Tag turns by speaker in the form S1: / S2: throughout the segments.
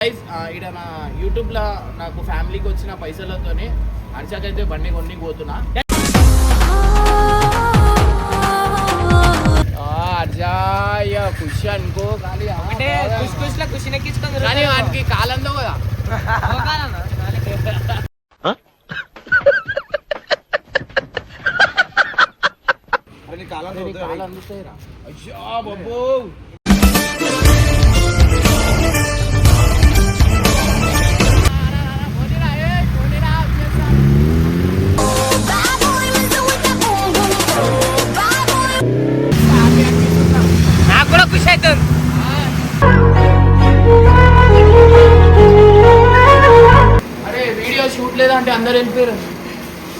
S1: Guys ఇక్కడ నా యూట్యూబ్లో నాకు ఫ్యామిలీకి వచ్చిన పైసలతోనే హర్షకైతే బండి కొన్ని పోతున్నా. హర్షాయ ఖుషి అనుకో కానీ
S2: అంటే
S1: కానీ వానికి కాలందో కదా.
S3: కాలం
S1: కాలు అయ్యా బాబు అంటే అందరు వెళ్ళిపోయారు.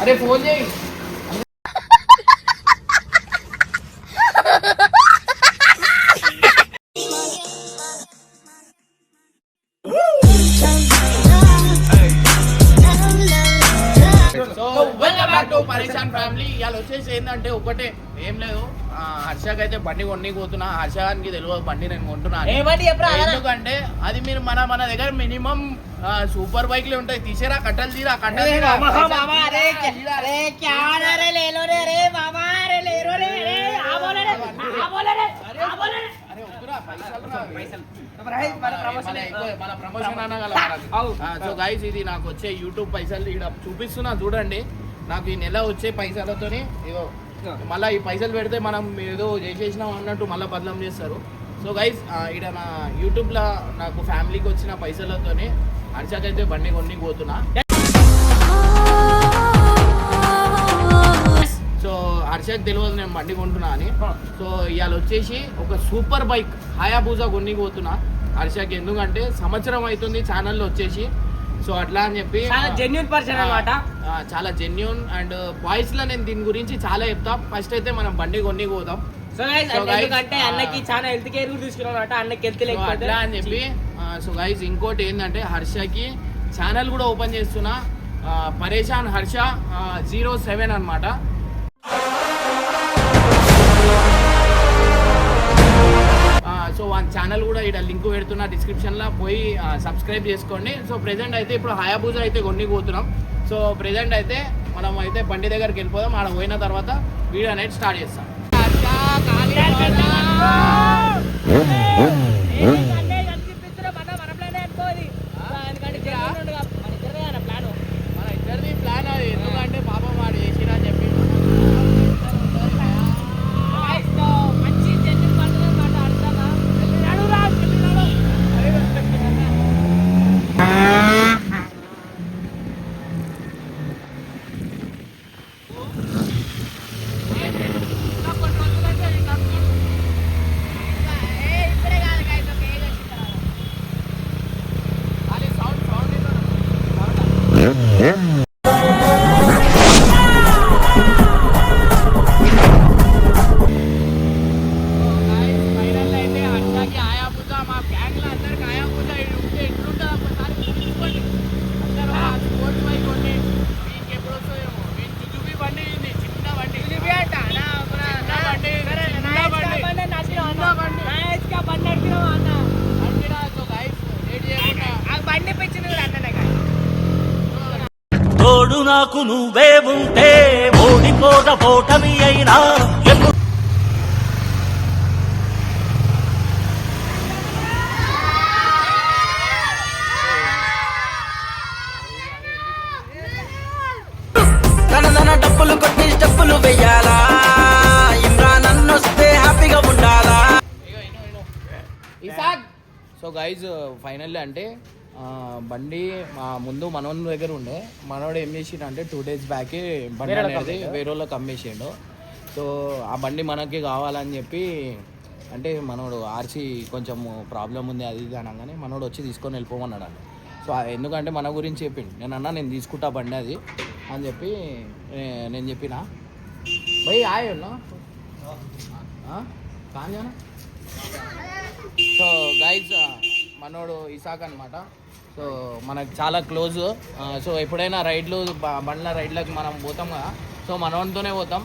S1: అరే ఫోన్ చేయి. హర్షకి అయితే బండి కొన్ని పోతున్నా హర్షానికి తెలియదు బండి నేను కొంటున్నా అని.
S2: ఏమండి ఎప్పుడు
S1: ఎందుకంటే అది మీరు మన మన దగ్గర మినిమం సూపర్ బైక్లు ఉంటాయి. తీసేరా కట్టలు తీరా కట్టలు. సో గైస్ ఇది నాకు వచ్చే యూట్యూబ్ పైసలు ఇక్కడ చూపిస్తున్నా చూడండి. నాకు ఈ నెల వచ్చే పైసలతోని ఇదో మళ్ళీ ఈ పైసలు పెడితే మనం ఏదో చేసేసినాం అన్నట్టు మళ్ళీ బదలం చేస్తారు. సో గైస్ ఇక్కడ నా యూట్యూబ్లో నాకు ఫ్యామిలీకి వచ్చిన పైసలతోనే హర్షకైతే బండి కొన్ని పోతున్నా. సో హర్షక్ తెలియదు నేను బండి కొంటున్నా అని. సో ఇవాళ వచ్చేసి ఒక సూపర్ బైక్ హయాబూజా కొన్ని పోతున్నా. హర్షక్ ఎందుకంటే సంవత్సరం అవుతుంది ఛానల్లో వచ్చేసి. సో అట్లా అని చెప్పి
S2: చాలా జెన్యున్ పర్సన్ అన్నమాట.
S1: ఆ, చాలా జెన్యున్ అండ్ బాయ్స్లో నేను దీని గురించి చాలా చెప్తా. ఫస్ట్ అయితే మనం బండి కొన్ని పోదాం.
S2: సో ఎందుకంటే అన్నకి చాలా హెల్త్ కేర్ కూడా తీసుకున్నాం అనమాట అన్నకి హెల్త్ లేకపోతే
S1: అని చెప్పి సో గైస్ ఇంకోటి ఏంటంటే హర్షకి ఛానల్ కూడా ఓపెన్ చేస్తున్నా. పరేషాన్ హర్ష జీరో సెవెన్ అనమాట సో వాళ్ళ ఛానల్ కూడా ఇక్కడ లింక్ పెడుతున్నా డిస్క్రిప్షన్లో పోయి సబ్స్క్రైబ్ చేసుకోండి. సో ప్రెజెంట్ అయితే ఇప్పుడు హయాబూజా అయితే కొన్ని పోతున్నాం సో ప్రెజెంట్ అయితే మనం అయితే బండి దగ్గరికి వెళ్ళిపోదాం. ఆడ పోయిన తర్వాత వీడియో అనేది స్టార్ట్ చేస్తాం మన ఇద్దరిది ప్లాన్ అది ఎందుకంటే పాపం వాడు చేసినా అని చెప్పి అది సౌండ్ సౌండ్ ఫైనల్ అయితే హర్షకి ఆయాపుజా మా గ్యాంగ్లో అందరికి ఆయాపుజా ఉంటే ఎట్లుంటుంది ఒకసారి చూసుకోండి అందరూ ఆ స్పోర్ట్స్ బైక్ కొండి మీకు ఎప్పుడు వస్తుందేమో మీకు జుజుబి బండి ఉంది చిన్న బండి చిన్న బండి చిన్న బండి అంటిరా సో గైస్ లేట్ చేయకుండా
S2: బండి పెంచింది కూడా అన్ననే
S4: నాకు నువ్వే ఉంటే ఓడిపోద ఓటమి అయినా ఎప్పుడు
S5: తన తన డప్పులు కొట్టి వెయ్యాలా ఇమ్రాన్ హ్యాపీగా ఉండాలా?
S1: సో గైజ్ ఫైనల్లీ అంటే బండి మా ముందు మనోని దగ్గర ఉండే. మనోడు ఏం చేసిండు అంటే టూ డేస్ బ్యాక్ బండి అనేది? వేరే వాళ్ళకి అమ్మేసిండు సో ఆ బండి మనకి కావాలని చెప్పి అంటే మనోడు ఆర్సీ కొంచెం ప్రాబ్లం ఉంది అది ఇది అనగానే మనోడు వచ్చి తీసుకొని వెళ్ళిపోమన్నాడు అన్న సో ఎందుకంటే మన గురించి చెప్పిండు. నేను అన్నా నేను తీసుకుంటా బండి అది అని చెప్పి నేను చెప్పిన. భయ్ ఆయ్ ఉన్నా కాంజానా? సో గైజ్ మనోడు ఇసాక్ అనమాట సో మనకు చాలా క్లోజ్ సో ఎప్పుడైనా రైడ్లు బండ్ల రైడ్లకు మనం పోతాం కదా. సో మనోడితోనే పోతాం.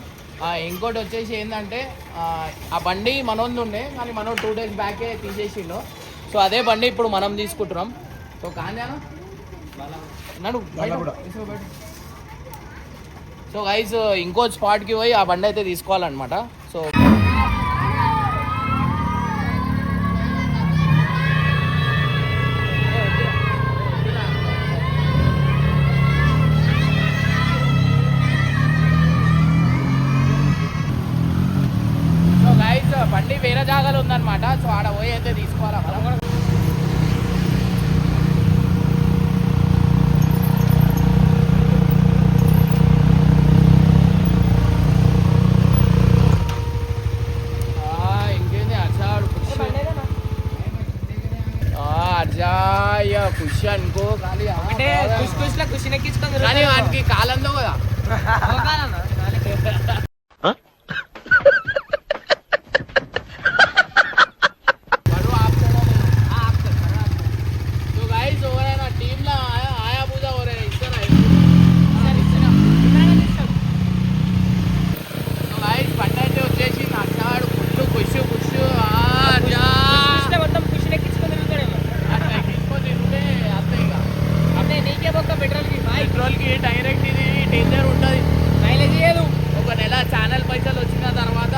S1: ఇంకోటి వచ్చేసి ఏంటంటే ఆ, బండి మనోంది ఉండే కానీ మనోడు టూ డేస్ బ్యాకే తీసేసిండు. సో అదే బండి ఇప్పుడు మనం తీసుకుంటున్నాం. సో కాంజానా? నడు సో గైస్ ఇంకో స్పాట్కి పోయి ఆ బండి అయితే తీసుకోవాలన్నమాట. సో అర్జాయ పుష్ అనుకో కానీ ఆ,
S2: అంటే
S1: బాగా-
S2: కుష్ కుష్లో కుష్ నెక్కించుకొని
S1: కానీ వానికి కాలంలో కదా బరువు ఆపుతాడో లేదో. సో గైస్ ఎవరైనా టీంలో ఆయా ఆయా పూజ ఎవరైనా ఇస్తారా ఇస్తారా, ఇస్తారా? సో గైస్ బండి అయితే వచ్చేసి నచ్చాడు ఫుల్ పుష్ పుష్
S2: మొత్తం కుష్ నెక్కించుకొని తిరుగుతాడేమో
S1: అట్లా తీసుకొని ఉంటే అంతే ఇక
S2: అంటే నీకే ఒక్క పెట్రోల్కి బాయ్
S1: పెట్రోల్కి డైరెక్ట్ ఇది డేంజర్ ఉంటుంది
S2: మైలేజ్ ఇయ్యదు
S1: ఒక నెల ఛానల్ పైసలు వచ్చిన తర్వాత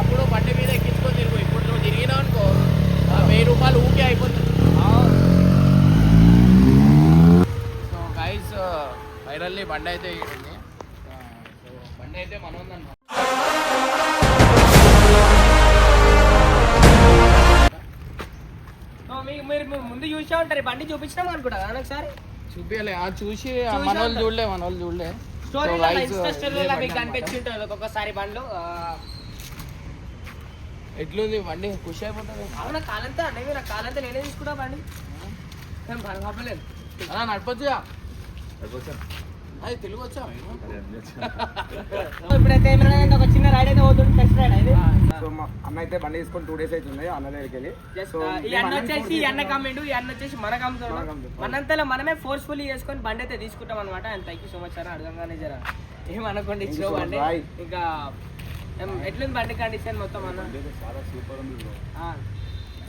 S1: అప్పుడు బండి మీద ఎక్కించుకొని తిరుగు ఇప్పుడు నువ్వు తిరిగినావు అనుకో ఆ వెయ్యి రూపాయలు ఊకే అయిపోతుంది సో గైస్ ఫైనల్లీ బండి అయితే ఆ, సో బండి అయితే మన ఉందన్నమాట
S2: మీరు మీరు ముందు చూసే ఉంటారు. బండి చూపించినాం ఒకసారి?
S1: చూపించలే ఆ చూసి మన వాళ్ళు. చూడలే మన వాళ్ళు చూడలే
S2: స్టోరీలో
S1: guys,
S2: ఇన్స్టా
S1: ఇదే
S2: స్టోరీలో
S1: బండి
S2: మీకు
S1: అన్నమాట.
S2: కనిపించి ఉంటుంది ఒక్కొక్కసారి బండ్లు.
S1: ఎట్లుంది బండి? ఖుషి అయిపోతుంది.
S2: అవునా కాలంతా అండి మీరు కాలంతా నేనే బండి. నేను బాగా
S1: నడపచ్చుగా. అది తెలుగు వచ్చా మేము?
S2: ఇప్పుడైతే ఏమైనా ఒక చిన్న రైడ్ అయితే పోతుంది టెస్ట్ రైడ్ అయితే
S3: సో మా అన్న అయితే బండి తీసుకొని టూ డేస్ అవుతుంది అన్న దగ్గరికి వెళ్ళి. సో
S2: ఈ అన్న వచ్చేసి ఈ అన్న కమ్మిండు ఈ అన్న వచ్చేసి మనకు అమ్ముతాడు. మనంతలో మనమే ఫోర్స్ఫుల్లీ చేసుకొని బండి అయితే తీసుకుంటాం అనమాట and thank you so much sir అడగంగానే జర ఏమనుకోండి ఇచ్చిన. బండి. ఇంకా ఎట్లుంది బండి కండిషన్ మొత్తం అన్న?
S3: చాలా సూపర్ ఉంది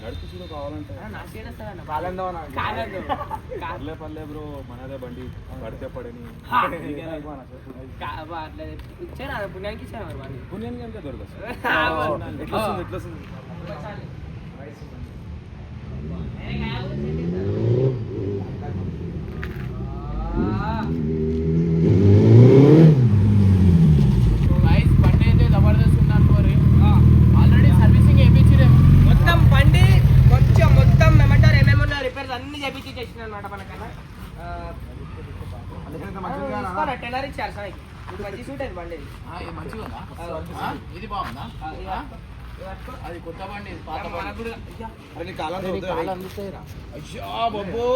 S3: నడుపు చూడు కావాలంటే. పర్లే పర్లే బ్రో మనదే బండి. పడితే పడని.
S2: పుణ్యానికి
S3: పుణ్యానికి ఎంత దొరకదు. ఎట్లా ఎట్లా వస్తుంది
S1: సో గైస్ బండి అయితే జబర్దస్త్ ఉంది అనుకోరి ఆల్రెడీ సర్వీసింగ్ వేయించిరేమో
S2: మొత్తం బండి కొంచెం మొత్తం ఏమంటారు ఏమేమి ఉన్న రిపేర్స్ అన్ని చేపించి చేసిన అనమాట మనకన్నా టెనర్ ఇచ్చారు సార్ ఇది మంచి సూట్ అయింది బండి ఇది.
S1: ఆ, ఇది మంచిగా ఉందా? ఆ, ఇది బాగుందా?
S2: ఆ, ఇది
S1: ఆ?
S2: పట్టుకో. ఇది పట్టుకో.
S1: అది కొత్త బండి ఇది పాత
S2: మనకు
S1: బండి.
S2: కూడా ఇయ్య.
S3: అరే నీ కాలం
S1: అరే, నీ కాళ్ళు అందుతాయిరా అయ్యా బాబో.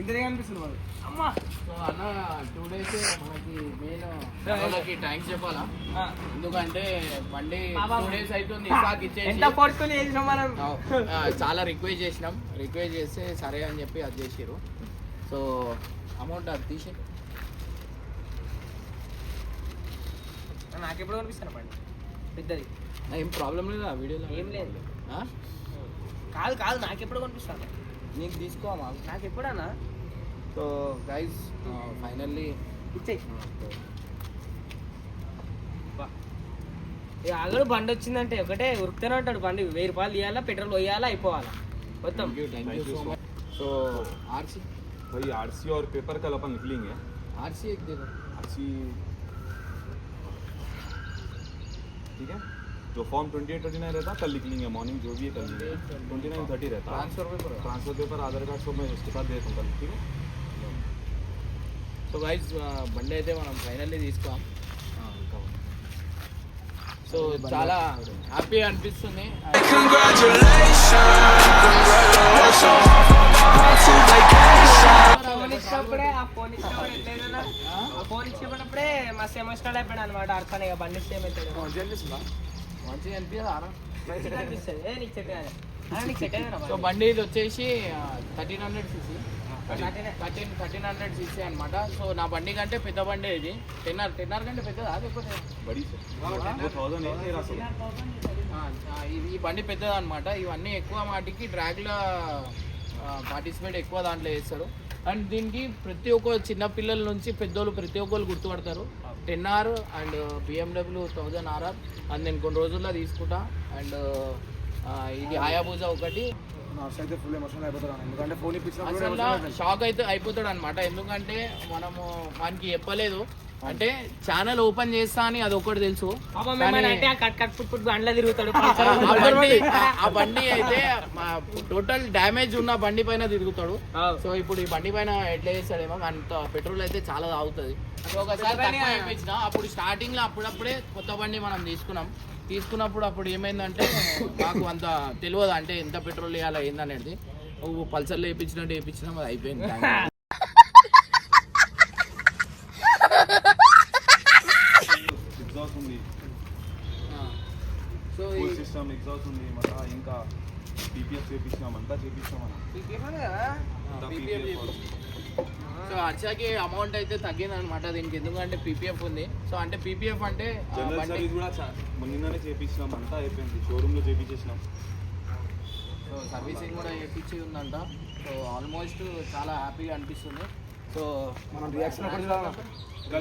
S3: ఇంతనే కనిపిస్తుంది మరి.
S2: అమ్మా.
S1: సో అన్న టూ డేస్ మనకి మెయిన్ మనకి థ్యాంక్స్ చెప్పాలా? ఎందుకంటే బండి. టూ డేస్ అవుతుంది ఇసాక్ ఇచ్చేసి.
S2: మనం
S1: చాలా రిక్వెస్ట్ చేసినాం. రిక్వెస్ట్ చేస్తే సరే అని చెప్పి అది చేసారు సో అమౌంట్ అది తీసే.
S2: నాకు ఎప్పుడు కనిపిస్తాను బండి పెద్దది.
S1: ఏం ప్రాబ్లం లేదా? వీడియోలో
S2: ఏం లేదు.
S1: ఆ?
S2: కాదు కాదు నాకు ఎప్పుడు కనిపిస్తాను.
S1: నీకు తీసుకోమా
S2: నాకు ఎప్పుడన్నా
S1: సో గైస్ ఫైనల్లీ
S2: ఇచ్చేయి ఇక ఆగడు బండి వచ్చిందంటే ఒకటే ఉరుకుతూనే ఉంటాడు బండి. వెయ్యి రూపాయలు తీయాలా పెట్రోల్ పోయాలా అయిపోవాలా. మొత్తం.
S1: సో ఆర్సీ
S6: भाई आरसी और पेपर कल अपन निकलेंगे
S1: आरसी एक दे दो
S6: आरसी ठीक है जो form twenty eight thirty nine रहता कल निकलेंगे मॉर्निंग जो भी है कल ट्वेंटी नाइन थर्टी रहता
S1: transfer paper
S6: transfer paper Aadhaar card सब मैं उसके साथ देता हूँ कल ठीक है
S1: సో గైస్ బండి అయితే మనం ఫైనల్లీ తీసుకోం సో చాలా హ్యాపీ అనిపిస్తుంది
S2: ఫోన్ ఇచ్చినప్పుడే ఆ ఫోన్ ఇచ్చినప్పుడు ఎట్లయిందా ఆ ఫోన్ ఇచ్చినప్పుడే మస్తు ఎమోషనల్ అయిపోయాడు అనమాట అర్థం ఇక బండి ఏమైతే
S1: మంచిగా అనిపించదా మంచిగా అనిపిస్తుంది
S2: ఏ నీకు
S1: సో బండి వచ్చేసి thirteen hundred. CC thirteen thirteen hundred CC అనమాట సో నా బండి కంటే పెద్ద బండి ఇది. టెన్ ఆర్ కంటే పెద్దదా? లేకపోతే? ఈ బండి పెద్దదనమాట ఇవన్నీ ఎక్కువ మాటికి డ్రాగ్లో పార్టిసిపేట్ ఎక్కువ దాంట్లో చేస్తారు. అండ్ దీనికి ప్రతి ఒక్క చిన్న పిల్లల నుంచి పెద్దోళ్ళు ప్రతి ఒక్కరు గుర్తుపడతారు. Ten R and BMW thousand RR and నేను కొన్ని రోజుల్లో తీసుకుంటా. అండ్ ఇది హయాబూజా ఒకటి. షాక్ అయితే అయిపోతాడు అనమాట ఎందుకంటే మనము వానికి చెప్పలేదు. అంటే ఛానల్ ఓపెన్ చేస్తా అని అది ఒకటి తెలుసు.
S2: ఆ
S1: బండి అయితే టోటల్ డ్యామేజ్ ఉన్న బండి పైన తిరుగుతాడు. సో ఇప్పుడు ఈ బండి పైన ఎట్లా చేస్తాడేమో అంత పెట్రోల్ అయితే చాలా అవుతుంది సో ఒకసారి అప్పుడు స్టార్టింగ్లో అప్పుడప్పుడే కొత్త బండి మనం తీసుకున్నాం. తీసుకున్నప్పుడు అప్పుడు ఏమైందంటే మాకు అంత తెలియదు అంటే ఎంత పెట్రోల్ వేయాలి ఏందనేది. పల్సర్లో వేయించినట్టు వేయించినాం అది అయిపోయింది
S6: ఎగ్జాస్ట్ ఉంది
S1: సో
S6: ఎగ్జాస్ట్ ఉంది మళ్ళా ఇంకా టీపీఎఫ్ చేపించినాం అంతా చేపించినాం మనం.
S1: సో హర్షకి అమౌంట్ అయితే తగ్గింది అనమాట దీనికి ఎందుకంటే పీపీఎఫ్ ఉంది. సో అంటే పీపీఎఫ్ అంటే
S6: జనరల్ సర్వీస్ కూడా నిన్ననే చేపించినాం అంతా అయిపోయింది. షోరూమ్లో చేపించేసినాం.
S1: సో సర్వీసింగ్ కూడా చేపించి ఉందంట. సో ఆల్మోస్ట్ చాలా హ్యాపీగా అనిపిస్తుంది. సో
S3: మనం రియాక్షన్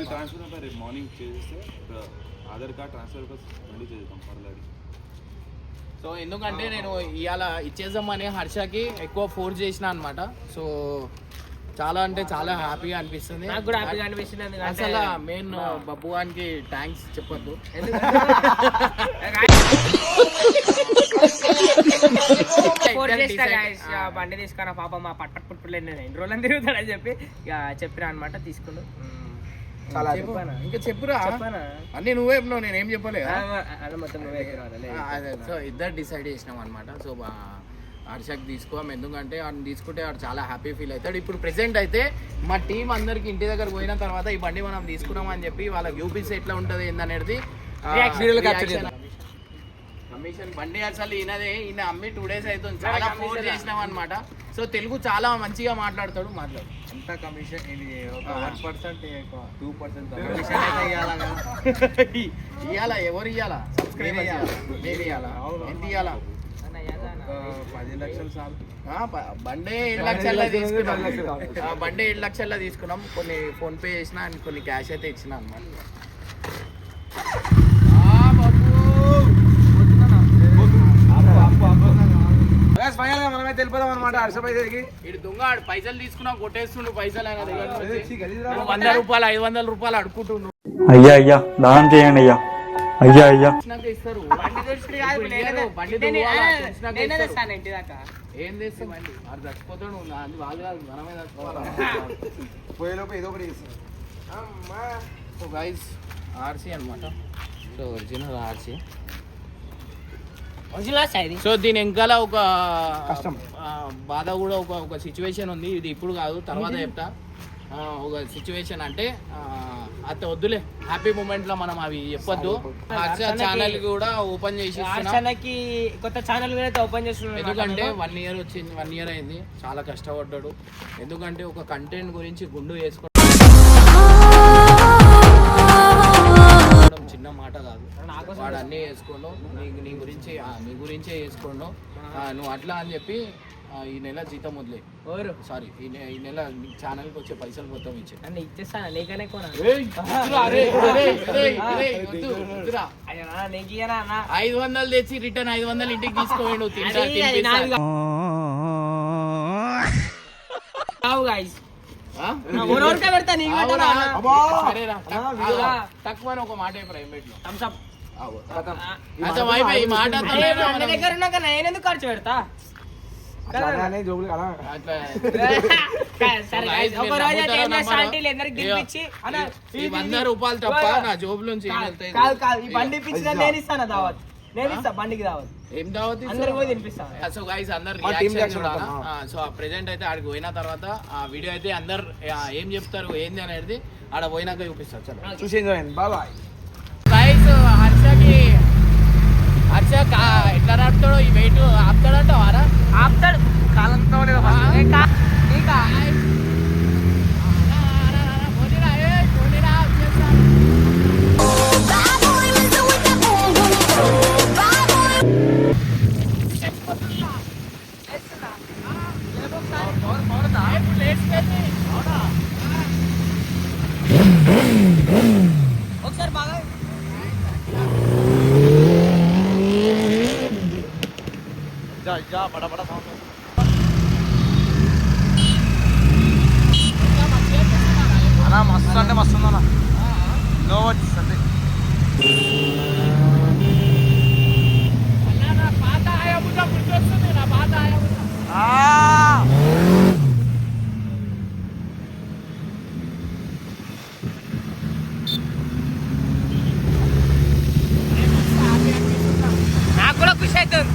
S6: ట్రాన్స్ఫర్ రేపు మార్నింగ్ చేస్తే ర- ఆధార్ కార్డ్ ట్రాన్స్ఫర్ మళ్ళీ చేద్దాం పర్లేదు.
S1: సో ఎందుకంటే నేను ఇవాళ ఇచ్చేద్దామని హర్షకి ఎక్కువ ఫోర్స్ చేసిన అనమాట సో చాలా అంటే చాలా హ్యాపీగా అనిపిస్తుంది.
S2: నాకు కూడా హ్యాపీగా అనిపిస్తుంది
S1: అసలు మెయిన్ బబ్బువానికి థ్యాంక్స్ చెప్పొద్దు.
S2: బండి తీసుకున్న పాప మా పట్ పట్ పుట్టులు ఎన్ని రోజులు తిరుగుతాడని చెప్పి ఇక చెప్పిన అనమాట తీసుకుండు.
S3: చాలా.
S1: ఇంకా చెప్పురా
S2: చెప్పానా?
S1: అన్ని నువ్వే చెప్పినావు నేనేం చెప్పలే
S2: అది మొత్తం నువ్వే ఎక్కిరావాలి.
S1: సో ఇద్దరు డిసైడ్ చేసినాం అనమాట సో హర్షక్ తీసుకోం ఎందుకంటే వాడిని తీసుకుంటే వాడు చాలా హ్యాపీ ఫీల్ అవుతాడు ఇప్పుడు ప్రెసెంట్ అయితే మా టీం అందరికి ఇంటి దగ్గర పోయిన తర్వాత ఈ బండి మనం తీసుకున్నాం అని చెప్పి వాళ్ళకి యూపీసీ ఎట్లా ఉంటుంది ఏందనేది. కమిషన్. బండి అసలు ఈయనదే. ఈయన అమ్మి టూ డేస్ అవుతుంది. చాలా ఫోర్ చేసినాం అనమాట సో తెలుగు చాలా మంచిగా మాట్లాడతాడు మాట్లాడు.
S7: అంతా కమిషన్? ఇది ఒక వన్ పర్సెంట్ టూ పర్సెంట్
S1: ఇయ్యాల ఎవరు ఇయ్యాలా? సబ్స్క్రైబర్ నేను ఇయ్యాలా? ఎంత?
S7: పది లక్షలు
S1: బండి ఏడు లక్షల్లో తీసుకున్నాం. ఆ, బండి ఏడు లక్షల్లో తీసుకున్నాం. కొన్ని ఫోన్ పే చేసిన అండ్ కొన్ని క్యాష్ అయితే ఇచ్చిన అనమాట
S3: ఫైనల్గా మనమైతే వెళ్ళిపోదాం అనమాట హర్షపై దగ్గరికి
S1: ఇటు దొంగ ఆడు పైసలు తీసుకున్నా కొట్టేస్తుండు పైసలు ఆయన దగ్గర నుంచి. వంద రూపాయలు ఐదు వందల రూపాయలు అడుక్కుంటుండు.
S8: అయ్యా అయ్యా దానం చేయండి అయ్యా. అయ్యా అయ్యా.
S1: ఇస్తారు.
S2: బండి తెచ్చుడు కాదు,
S1: ఇప్పుడు
S2: నేనే-
S1: ఇయ్యరు, బండి
S2: నేనే-
S1: దువ్వాలా,
S2: ఆ,
S1: తెచ్చినాక
S2: నేనే
S1: ఇస్తారు.
S2: తెస్తాను ఇంటి దాకా.
S1: ఏం చేస్తాం అండి వాడు చచ్చిపోతాడు నా- అది వాళ్ళు కాదు మనమే చచ్చిపోవాలా.
S3: పోయేలోపు ఏదో ఒకటి చేస్తాం.
S1: సో గైస్ ఆర్సీ అనమాట సో ఒరిజినల్ ఆర్సీ. సో దీని వెనకాల ఒక
S3: కష్టం.
S1: బాధ కూడా ఒక ఒక సిచ్యువేషన్ ఉంది. ఇది ఇప్పుడు కాదు తర్వాత చెప్తా. ఆ, ఒక సిచ్యువేషన్ అంటే అత్త వద్దులే. హ్యాపీ మూమెంట్లో మనం అవి చెప్పొద్దు. ఛానల్ కూడా ఓపెన్ చేసి
S2: కొత్త ఛానల్ కూడా ఓపెన్ చేస్తున్నాడు
S1: ఎందుకంటే వన్ ఇయర్ వచ్చింది వన్ ఇయర్ అయింది. చాలా కష్టపడ్డాడు. ఎందుకంటే ఒక కంటెంట్ గురించి గుండు వేసుకోవడం వాడు అన్నీ వేసుకోండు నీ నీ గురించి ఆ, నీ గురించే వేసుకోండు ఆ, నువ్వు అట్లా అని చెప్పి ఆ, ఈ నెల జీతం వదిలే సారీ ఈ నె- ఈ నెల ఛానల్కి వచ్చే పైసలు మొత్తం ఇచ్చే
S2: నన్ను ఇచ్చేస్తాను నీకనే కొనా అయ్యో నా, నీకు ఇయ్యనా అన్న?
S1: ఐదు వందలు తెచ్చి రిటర్న్ ఐదు వందలు ఇంటికి తీసుకోండు తింటా
S2: అది- అది నాది
S1: తినిపిస్తా.
S2: కావు guys.
S1: ఆ?
S2: నా ఊరవరకే పెడతా నీకు పెట్టనా
S1: అవునా?
S2: అన్న?
S1: సరేరా? తక్కువ ఒక మాట ప్రైవేట్లో.
S2: దగ్గర ఉన్నాక నేను ఎందుకు ఖర్చు పెడతా?
S1: వంద రూపాయలు తప్ప. నా జోబు నుంచి ఏం
S2: కాదు,
S1: వెళ్తాయి?
S2: కాదు కాదు. ఈ బండి ఇప్పించిన నేను ఇస్తాను దావత్? నేను ఇస్తా బండికి దావత్.
S1: ఏం దావత్
S2: అందరికి పోయి తినిపిస్తా.
S1: సో గైస్ అందరు రియాక్షన్ సో ప్రెసెంట్ అయితే ఆడికి పోయిన తర్వాత ఆ వీడియో అయితే అందరు ఏం చెప్తారు ఏంది అనేది ఆడ పోయినాక చూపిస్తారు
S3: చూసి బాయ్.
S1: హర్షకి. హర్ష ఎట్లా నడుపుతాడో ఈ వెయిట్ ఆపుతాడంట వారా?
S2: ఆపుతాడు. కాలంతో? నీకా నాకు కూడా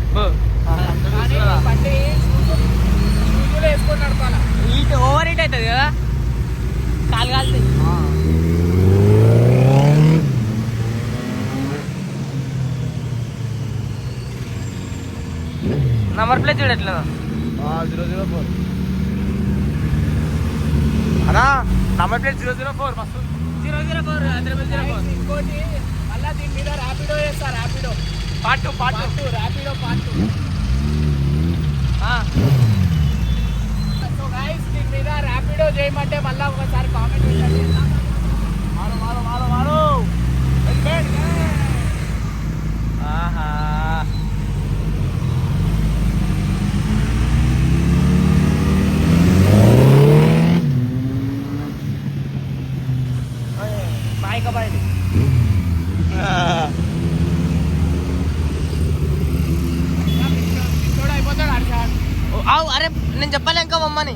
S1: ఇప్పుడు కానీ బండి షూజులు వేసుకొని నడపాలా
S2: హీట్ ఓవర్ హీట్ అవుతుంది కదా కాలు కాలుతుంది నంబర్ ప్లేట్ చూడట్లేదు
S1: జీరో జీరో ఫోర్ అన్నా number plate zero zero four మస్తు
S2: zero zero four Hyderabad zero four
S1: ఇంకోటి మళ్ళీ దీని మీద ర్యాపిడో చేస్తా Rapido part two part two Rapido part two so guys దీని మీద ర్యాపిడో చేయమంటే మళ్ళీ ఒకసారి కామెంట్ పెట్టండి మారు మారు మారు మారు ఆహా
S2: బాయ్ అవు అరే నేను చెప్పలే ఇంకా మమ్మని.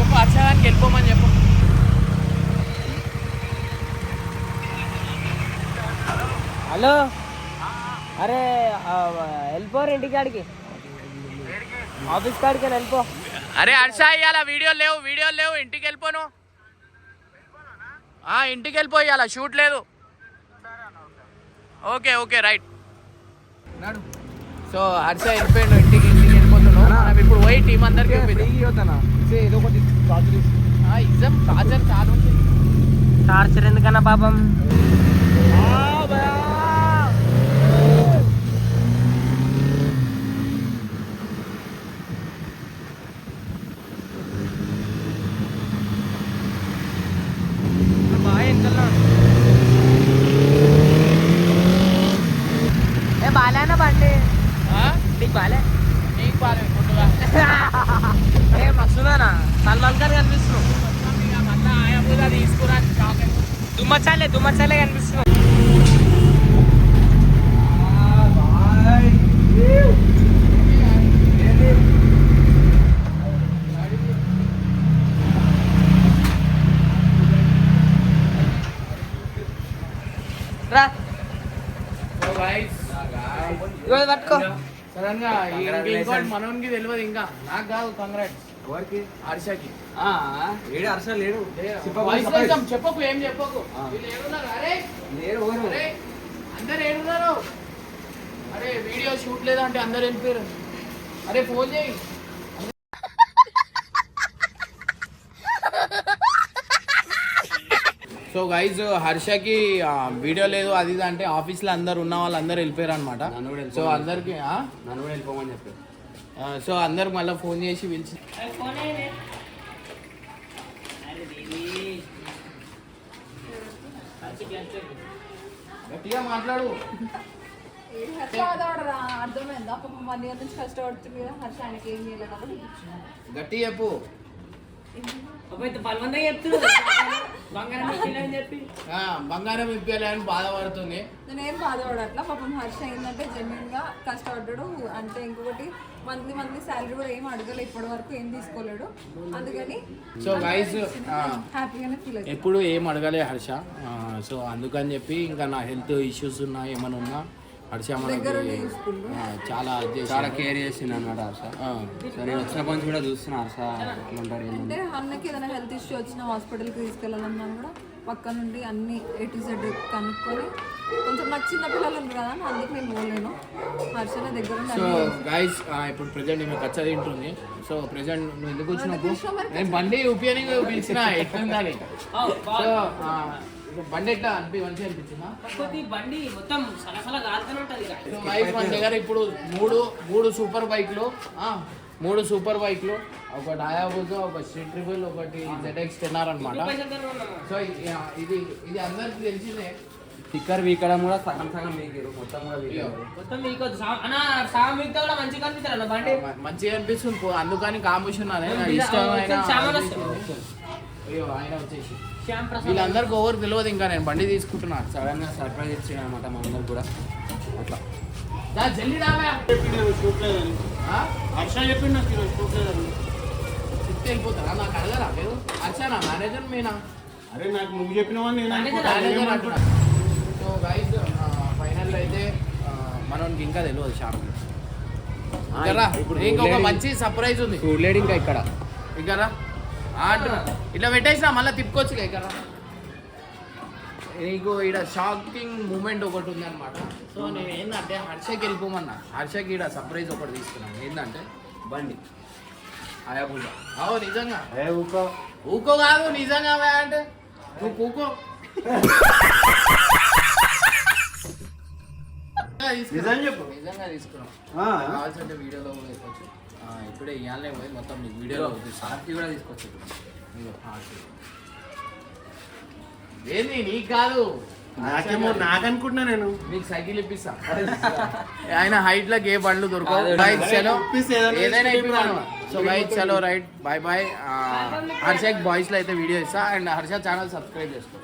S1: చెప్పు వెళ్ళిపోమని చెప్పు.
S2: హలో. వెళ్ళిపోరు ఇంటికి కాడికి. ఆఫీస్ కాడికి వెళ్ళిపో.
S1: అరే హర్ష ఇవాళ వీడియో లేవు వీడియో లేవు. ఇంటికి వెళ్ళిపోను ఆ, ఇంటికి వెళ్ళిపో ఇవాళ షూట్ లేదు. Okay okay right. So Harsha వెళ్ళిపోయాడు ఇంటికి ఇంటికి వెళ్ళిపోతున్నావు మనం ఇప్పుడు పోయి టీం అందరికి
S3: ఏదో ఒకటి
S1: ఇజం టార్చర్ చాలా ఉంది.
S2: టార్చర్ ఎందుకన్నా పాపం బాగా వెనకాల ఏ బాలేనా బండి
S1: ఆ?
S2: నీకు బాలే
S1: నీకు బాగా ముందుగా
S2: ఏ మస్తున్నానా సల్మాన్ ఖాన్ కనిపిస్తున్నావు
S1: మళ్ళీ ఆయా తీసుకురా షాక్ అయిపో.
S2: దుమ్మచాలే దుమ్మచాలే కనిపిస్తున్నావు రా
S1: సో guys,
S2: ఇగో ఇది పట్టుకో.
S1: సడన్గా ఇంక- ఇంకోటి మనోనికి తెలియదు ఇంకా. నాకు కాదు కంగ్రాట్స్.
S3: ఎవరికి?
S1: హర్షకి.
S3: ఏడు అర్స లేడు.
S1: చెప్పకు ఏం చెప్పకు. అందరు ఏడున్నారు. అరే వీడియో షూట్ లేదంటే అందరు వెళ్ళిపోయారు అరే ఫోన్ చేయి. సో గైజ్ హర్షకి వీడియో లేదు అది ఇది అంటే ఆఫీస్లో అందరు ఉన్న వాళ్ళు అందరు వెళ్ళిపోయారు అనమాట సో అందరికి ఆ?
S3: నన్ను కూడా వెళ్ళిపోమని చెప్పారు.
S1: సో అందరికి మళ్ళీ ఫోన్ చేసి పిలిచి గట్టిగా మాట్లాడు. గట్టి చెప్పు.
S2: బలవంతంగా చెప్తున్నాడు బంగారం ఇచ్చిండని చెప్పి.
S1: ఆ, బంగారం ఇప్పాలి అని బాధపడుతుంది.
S9: నేనేం బాధపడట్లా పాపం హర్ష ఏంటంటే జెన్యున్గా కష్టపడ్డాడు. అంటే ఇంకొకటి మంత్లీ మంత్లీ శాలరీ కూడా ఏం అడగలేదు ఇప్పటి వరకు ఏం తీసుకోలేడు. అందుకని
S1: సో గైస్
S9: హ్యాపీగానే ఫీల్
S1: ఎప్పుడు ఏం అడగలే హర్ష. ఆ, సో అందుకని చెప్పి ఇంకా నా హెల్త్ ఇష్యూస్ ఉన్నా ఏమైనా ఉన్నా హర్ష మనకి
S9: దగ్గరుండి చూసుకుంటూ.
S1: ఆ, చాలా
S3: చాలా. కేర్ చేసింది అన్నమాట హర్ష. సో నేను వచ్చినప్పటి నుంచి కూడా చూస్తున్నా హర్ష. ఏమంటారు ఏంటంటే
S9: అంటే అన్నకి ఏదైనా హెల్త్ ఇష్యూ వచ్చిన హాస్పిటల్కి తీసుకెళ్ళాలన్నా కూడా పక్క నుండి అన్ని ఏ టు జెడ్ కనుక్కొని కొంచెం నాకు చిన్న పిల్లలు ఉంది కదా అందుకు నేను పోలేను. హర్షన దగ్గర
S1: సో గైస్ ఇప్పుడు ప్రజెంట్ ఈమె కచ్చ తింటుంది. సో ప్రజెంట్ నువ్వు ఎందుకు వచ్చినప్పుడు నేను బండి ఉపయోగించి పిలిచిన ఎట్లుందని సో ఆ, ఇప్పుడు బండి ఎట్లా అనిపి మంచిగా అనిపించిందా?
S2: కాకపోతే ఈ బండి మొత్తం సలసల ఉంటది ఇక.
S1: గైస్ మన దగ్గర ఇప్పుడు మూడు మూడు సూపర్ బైక్లు ఆ, మూడు సూపర్ బైక్లు ఒకటి హయాబుజా ఒక స్ట్రీట్ ట్రిబుల్ ఒకటి జెడ్ఎక్స్ టెన్ ఆర్ అనమాట
S2: పైసలు ఉన్నాను.
S1: సో ఇది ఇది ఇది అందరికి తెలిసిందే.
S3: స్టిక్కర్ వీకడం కూడా సగం సగం వీకారు మొత్తం కూడా వీకారు.
S2: మొత్తం మీకు సా- అన్న కూడా మంచిగా కనిపిస్తారు అన్న బండి?
S1: మ- మంచిగా అనిపిస్తుంది. పో- అందుకని కాంపిటీషన్
S2: వీళ్ళ-
S1: ఇష్టమైన
S2: వస్తుంది.
S1: అయ్యో ఆయన వచ్చేసి. వీళ్ళందరికీ ఎవరు తెలియదు ఇంకా నేను బండి తీసుకుంటున్నా.
S3: సడన్గా సర్ప్రైజ్ ఇచ్చాడు అనమాట మా అందరు కూడా. అట్లా.
S1: జల్దీ?
S7: హర్ష చెప్పిండు నాకు ఈరోజు చూడలేదని
S1: చెప్తే వెళ్ళిపోతారా నాకు అడగరా మీరు? అచ్చానా మేనేజర్ మీనా
S7: అరే నాకు నువ్వు నేను
S1: సో గైస్ ఫైనల్ అయితే ఆ, మనోనికి ఇంకా తెలియదు షాప్. ఇంకొక. మంచి సర్ప్రైజ్ ఉంది.
S3: చూడలేడు ఇంకా ఇక్కడ.
S1: ఇంకా రా. ఆ, అంటున్నా. ఇట్లా పెట్టేసినా మళ్ళీ తిప్పుకోవచ్చు ఇక్కడ నీకు ఇక్కడ షాకింగ్ మూమెంట్ ఒకటి ఉంది అనమాట సో నేను ఏంటంటే హర్షకి వెళ్ళిపోమన్నా. హర్షకి ఇక్కడ సర్ప్రైజ్ ఒకటి తీసుకున్నాను. ఏంటంటే బండి.
S3: అయాబుల్గా
S1: అవు నిజంగా.
S7: ఊకో.
S1: ఊకో కాదు నిజంగా అంటే? నువ్వు కూకో. నిజంగా తీసుకున్నాం
S7: ఆ.
S1: కావాల్సింటే వీడియోలో కూడా ఆ, ఇప్పుడే ఇవ్వాలే పోయి మొత్తం నీకు వీడియోలో
S3: ఆర్తి కూడా
S1: హార్ట్. ఏంది నీకు కాదు
S7: నాకేమో నాకు అనుకుంటున్నా నేను.
S1: నీకు సైకిల్ ఇప్పిస్తా. ఆయన హైట్లకు ఏ బండ్లు దొరకవు. చలో.
S7: ఏదైనా ఇప్పిస్తాను.
S1: ఇప్పిస్తాను సో చలో రైట్. బాయ్ బాయ్ హర్షక్ బాయ్స్లో అయితే వీడియో ఇస్తా. అండ్ హర్ష ఛానల్ సబ్స్క్రైబ్ చేసుకో.